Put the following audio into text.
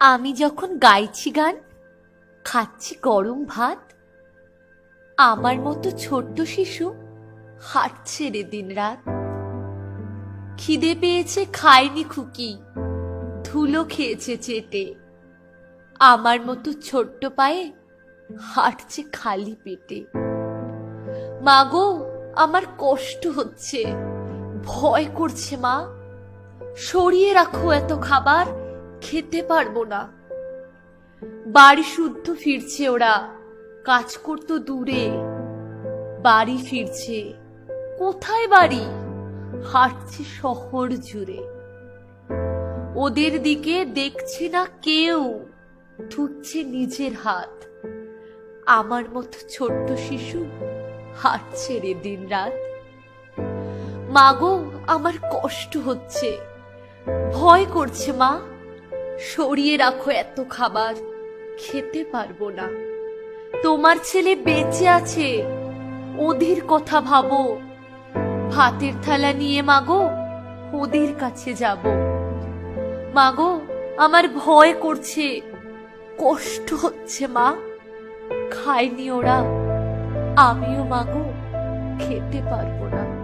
আমি যখন গাইছি গান খাচ্ছি গরম ভাত আমার মতো ছোট্ট শিশু হাঁটছে রে দিন রাত খিদে পেয়েছে খায়নি খুকি ধুলো খেয়েছে চেটে। আমার মতো ছোট্ট পায়ে হাঁটছে খালি পেটে। মাগো আমার কষ্ট হচ্ছে ভয় করছে মা। সরিয়ে রাখো এত খাবার খেতে পারব না। বাড়ি শুদ্ধ ফিরছে ওরা। কাজ করতো দূরে। বাড়ি ফিরছে। কোথায় বাড়ি? হাঁটছে শহর জুড়ে। ওদের দিকে দেখছে না কেউ। ধুচ্ছে নিজের হাত। আমার মতো ছোট্ট শিশু হাঁটছে রে দিন রাত। মাগো, আমার কষ্ট হচ্ছে। ভয় করছে মা। সরিয়ে রাখো এত খাবার। খেতে পারব না। তোমার ছেলে বেঁচে আছে। ওদের কথা ভাবো। ভাতের থালা নিয়ে মাগো ওদের কাছে যাব। মাগো, আমার ভয় করছে। কষ্ট হচ্ছে মা। খায়নি ওরা। আমিও মাগো, খেতে পারব না।